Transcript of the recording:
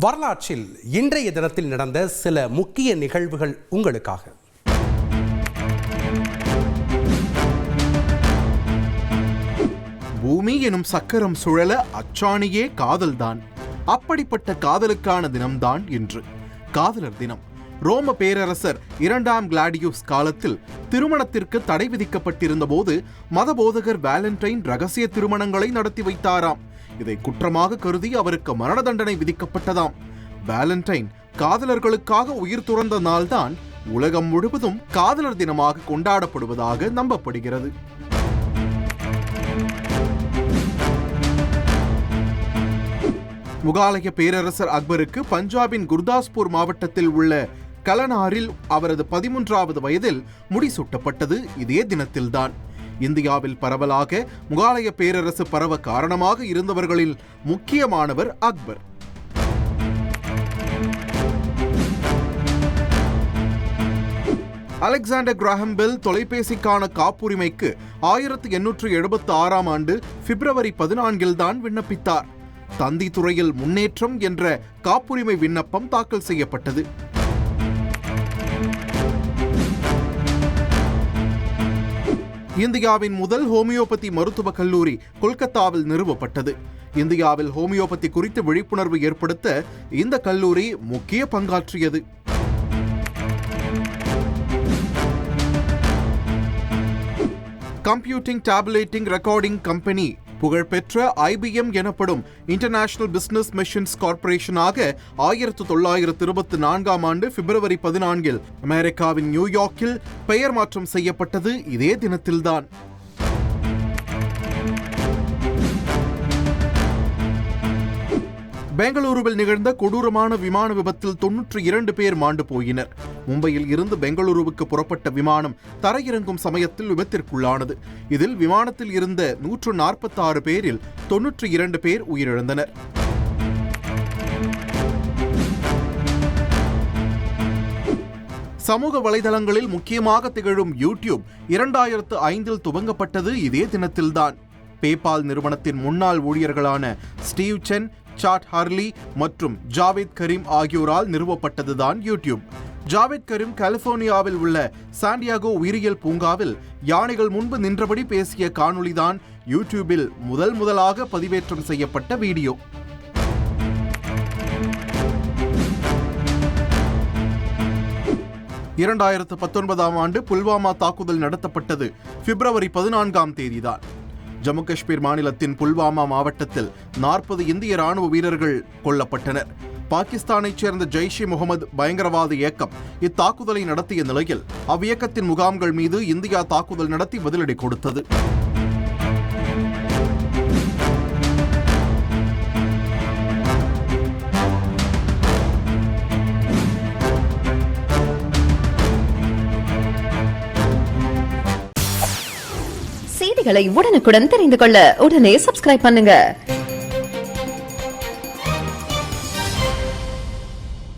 வரலாற்றில் இன்றைய தினத்தில் நடந்த சில முக்கிய நிகழ்வுகள் உங்களுக்காக. பூமி எனும் சக்கரம் சுழல அச்சாணியே காதல்தான். அப்படிப்பட்ட காதலுக்கான தினம்தான் இன்று. காதலர் தினம். ரோம பேரரசர் இரண்டாம் கிளாடியூஸ் காலத்தில் திருமணத்திற்கு தடை விதிக்கப்பட்டிருந்த போது மதபோதகர் வேலண்டைன் ரகசிய திருமணங்களை நடத்தி வைத்தாராம். இதை குற்றமாக கருதி அவருக்கு மரண தண்டனை விதிக்கப்பட்டதாம். வேலண்டைன் காதலர்களுக்காக உயிர் துறந்த நாள்தான் உலகம் முழுவதும் காதலர் தினமாக கொண்டாடப்படுவதாக நம்பப்படுகிறது. முகாலய பேரரசர் அக்பருக்கு பஞ்சாபின் குர்தாஸ்பூர் மாவட்டத்தில் உள்ள கலனாரில் அவரது பதிமூன்றாவது வயதில் முடிசூட்டப்பட்டது. இதே தினத்தில்தான். இந்தியாவில் பரவலாக முகாலய பேரரசு பரவ காரணமாக இருந்தவர்களில் முக்கியமானவர் அக்பர். அலெக்சாண்டர் கிராஹம்பெல் தொலைபேசிக்கான காப்புரிமைக்கு ஆயிரத்தி எண்ணூற்று எழுபத்தி ஆறாம் ஆண்டு பிப்ரவரி பதினான்கில் தான் விண்ணப்பித்தார். தந்தி துறையில் முன்னேற்றம் என்ற காப்புரிமை விண்ணப்பம் தாக்கல் செய்யப்பட்டது. இந்தியாவின் முதல் ஹோமியோபதி மருத்துவக் கல்லூரி கொல்கத்தாவில் நிறுவப்பட்டது. இந்தியாவில் ஹோமியோபதி குறித்து விழிப்புணர்வு ஏற்படுத்த இந்த கல்லூரி முக்கிய பங்காற்றியது. கம்ப்யூட்டிங் டேப்லேட்டிங் ரெக்கார்டிங் கம்பெனி புகழ்பெற்ற ஐபிஎம் எனப்படும் இன்டர்நேஷனல் பிசினஸ் மிஷன்ஸ் கார்ப்பரேஷனாக ஆயிரத்து தொள்ளாயிரத்து இருபத்தி நான்காம் ஆண்டு பிப்ரவரி பதினான்கில் அமெரிக்காவின் நியூயார்க்கில் பெயர் மாற்றம் செய்யப்பட்டது இதே தினத்தில்தான். பெங்களூருவில் நிகழ்ந்த கொடூரமான விமான விபத்தில் தொன்னூற்றி இரண்டு பேர் மாண்டு போயினர். மும்பையில் இருந்து பெங்களூருவுக்கு புறப்பட்ட விமானம் தரையிறங்கும் சமயத்தில் விபத்திற்குள்ளானது. இதில் விமானத்தில் இருந்த நூற்று நாற்பத்தாறு பேரில் தொன்னூற்றி இரண்டு பேர் உயிரிழந்தனர். சமூக வலைதளங்களில் முக்கியமாக திகழும் யூடியூப் இரண்டாயிரத்து ஐந்தில் துவங்கப்பட்டது இதே தினத்தில்தான். பேபால் நிறுவனத்தின் முன்னாள் ஊழியர்களான ஸ்டீவ் சென் சாட் ஹர்லி மற்றும் ஜாவேத் கரீம் ஆகியோரால் நிறுவப்பட்டதுதான் யூடியூப். ஜாவேத் கரீம் கலிபோர்னியாவில் உள்ள சாண்டியாகோ உயிரியல் பூங்காவில் யானைகள் முன்பு நின்றபடி பேசிய காணொளிதான் யூடியூபில் முதல் முதலாக பதிவேற்றம் செய்யப்பட்ட வீடியோ. இரண்டாயிரத்து பத்தொன்பதாம் ஆண்டு புல்வாமா தாக்குதல் நடத்தப்பட்டது பிப்ரவரி பதினான்காம் தேதிதான். ஜம்மு காஷ்மீர் மாநிலத்தின் புல்வாமா மாவட்டத்தில் நாற்பது இந்திய ராணுவ வீரர்கள் கொல்லப்பட்டனர். பாகிஸ்தானைச் சேர்ந்த ஜெய்ஷே முகமது பயங்கரவாத இயக்கம் இத்தாக்குதலை நடத்திய நிலையில் அவ்வியக்கத்தின் முகாம்கள் மீது இந்தியா தாக்குதல் நடத்தி பதிலடி கொடுத்தது. செய்திகளை உடனுக்குடன் தெரிந்து கொள்ள உடனே சப்ஸ்கிரைப் பண்ணுங்க.